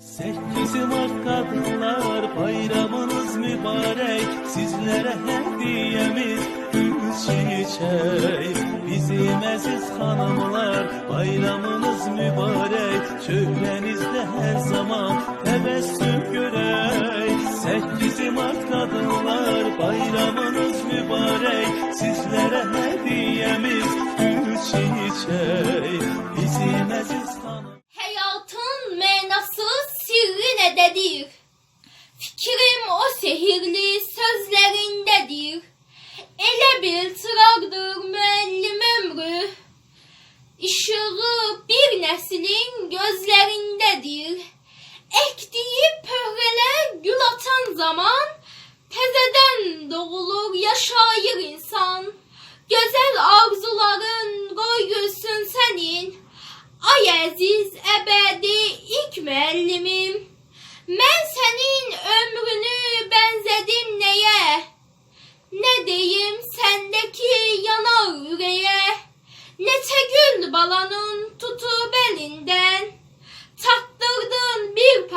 Sekiz Mart Kadınlar Bayramınız mübarek. Sizlere hediyemiz gül çiçek Bizim aziz hanımlar Bayramınız mübarek. Çöhrenizde her zaman Tebessüm görek. Sekiz Mart Kadınlar Bayramınız mübarek. Sizlere hediyemiz gül çiçek Sehirli sözlərindədir. Elə bil çıraqdır müəllim ömrü. İşığı bir nəslin gözlərindədir. Əkdiyi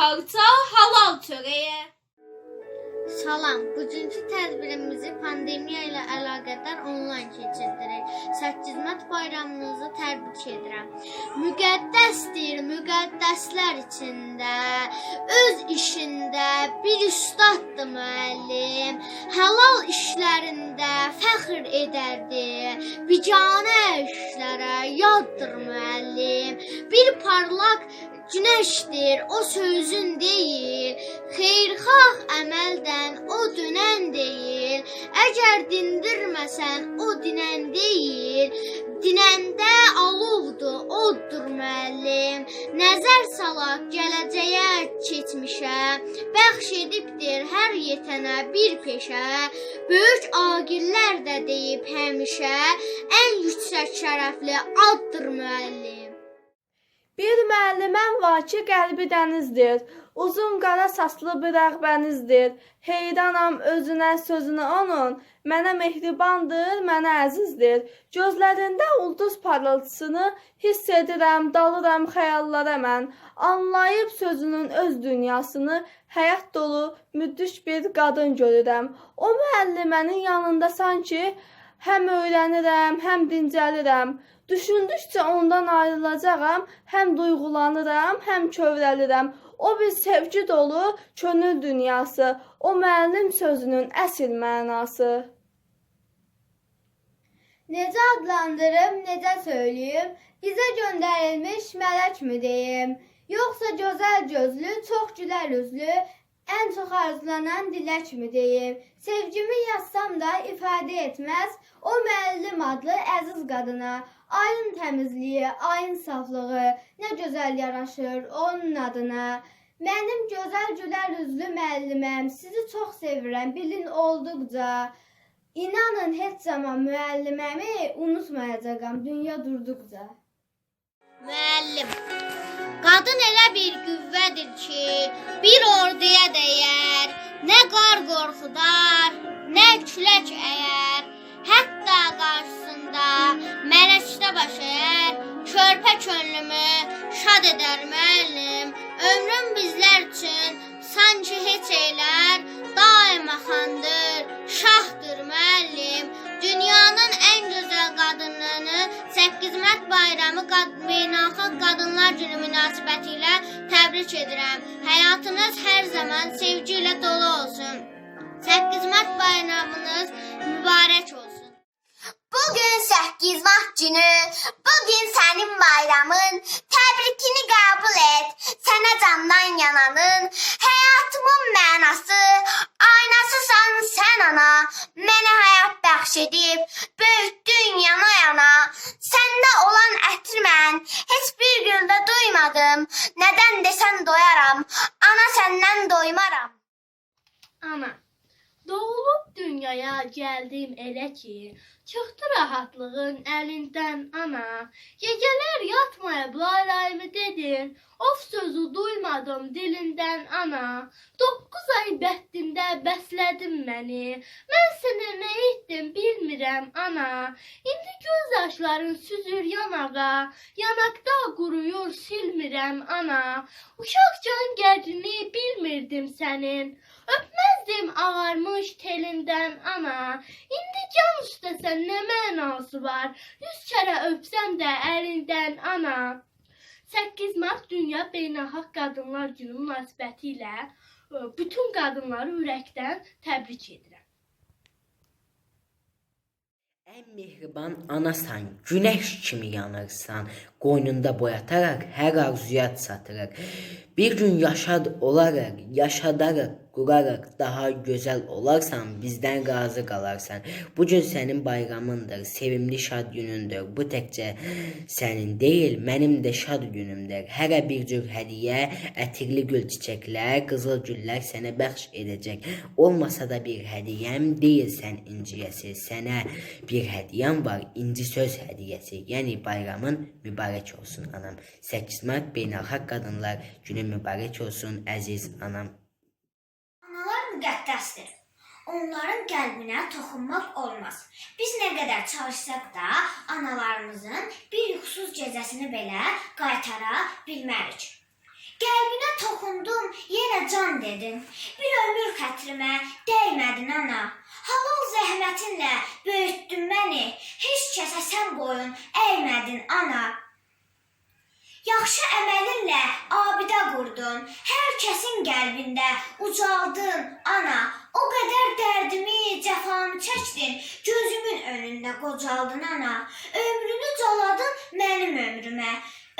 parça halal törəyə. Salam, bugünkü tədbirimizi pandemiya ilə əlaqədar onlayn keçirdirik. 8 Mart bayramınızı təbrik edirəm. Müqəddəsdir müqəddəslər içində, öz işində bir ustaddır müəllim. Halal işlərində fəxr edərdi. Biganə işlərə yaddır müəllim. Bir parlaq Günəşdir o sözün deyil, xeyirxah əməldən o dönən deyil. Əgər dindirməsən o dinən deyil, dinəndə alovdur, oddur müəllim. Nəzər salaq gələcəyə, keçmişə, bəxş edibdir hər yetənə bir peşə. Böyük aqillər də deyib həmişə, ən yüksək şərəfli addır müəllim. Bir müəlliməm var ki, qəlbi dənizdir. Uzun qara saçlı bir rəğbənizdir. Heyranam özünə, sözünə onun. Mənə mehribandır, mənə əzizdir. Gözlərində ulduz parıltısını hiss edirəm, dalıram xəyallara mən. Anlayıb sözünün öz dünyasını, həyat dolu, müdhiş bir qadın görürəm. O müəllimənin yanında sanki həm öyrənirəm, həm dincəlirəm. Düşündükcə ondan ayrılacağam, həm duyğulanıram, həm kövrəlirəm. O bir sevgi dolu könül dünyası, o müəllim sözünün əsl mənası. Necə adlandırım, necə söyləyim? Bizə göndərilmiş mələk mi deyim? Yoxsa gözəl gözlü, çox gülər üzlü, ən çox arzulanan dilək mi deyim? Sevgimi yazsam da ifadə etməz o müəllim adlı əziz qadına. Ayın təmizliyi, ayın saflığı nə gözəl yaraşır onun adına. Mənim gözəl gülər üzlü müəlliməm, sizi çox sevirəm, bilin olduqca. İnanın heç zaman müəlliməmi unutmayacağam dünya durduqca. Müəllim. Qadın elə bir qüvvədir ki, bir orduya dəyər, nə qar qorxudar, nə külək əyər. Hətta qarşısında mələkdə baş əyər, körpə könlümü şad edər müəllim. Ömrüm bizlər üçün sanki heç eylər, 8 Mart bayramı Beynəlxalq Qadınlar Günü münasibətilə təbrik edirəm. Həyatınız hər zaman sevgi ilə dolu olsun. 8 Mart bayramınız mübarək olsun. Bugün 8 Mart günü, bugün senin bayramın. Tebrikini kabul et, sana candan yananın. Hayatımın mənası, aynasısan sen ana. Mənə həyat bəxş edib, böyütdün yana yana. Səndə olan ətir mən heç bir gündə duymadım. Nədən desən doyaram, ana səndən doymaram. Ana, doğulub dünyaya gəldim elə ki, çıxdı rahatlığın əlindən ana. Gecələr yatmayıb laylayımı dedin, of sözü duymadım dilindən ana. 9 ay bəttində bəslədim məni. Mən sənə nə etdim bilmirəm ana. İndi göz yaşların süzür yanağa, yanaqda quruyur silmirəm ana. Uşaqcan qədrini bilmirdim sənin. Öpməzdim ağarmış telindən ana. İndi can üstəsən nə mənası var? Yüz kərə öpsəm də əlindən ana. 8 mart Dünya Beynəlxalq Qadınlar Günü münasibətilə ə, bütün qadınları ürəkdən təbrik edirəm. Ən mehriban anasan, günəş kimi yanırsan, qoynunda boyataraq hər arzuya çatırıq. Bir gün yaşad olaraq, yaşadaraq, quraraq daha gözəl olarsan, bizdən razı qalarsan. Bu gün sənin bayramındır, sevimli şad günündür. Bu təkcə sənin deyil, mənim də şad günümdür. Hərə bir cür hədiyyə, ətirli gül çiçəklər, qızıl güllər sənə bəxş edəcək. Olmasa da bir hədiyyəm deyilsən inciyəsi. Sənə bir hədiyyəm var, inci söz hədiyyəsi. Yəni bayramın mübarək olsun anam. 8 mart Beynəlxalq Qadınlar Günü mübarək olsun əziz anam. Müqəddəsdir. Onların qəlbinə toxunmaq olmaz. Biz nə qədər çalışsaq da analarımızın bir yuxusuz gecəsini belə qaytara bilmərik. Qəlbinə toxundum, yenə can dedin. Bir ömür xətrimə dəymədin ana. Halal zəhmətinlə böyütdün məni. Heç kəsə sən boyun əymədin ana. Yaxşı əməlinlə abidə qurdun. Hər kəsin qəlbində ucaldın, ana. O qədər dərdimi, cəfamı çəkdin, gözümün önündə qocaldın, ana. Ömrünü caladın mənim ömrümə.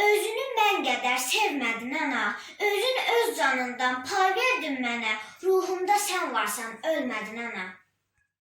Özünü mən qədər sevmədin, ana. Özün öz canından pay verdin mənə. Ruhumda sən varsan, ölmədin, ana.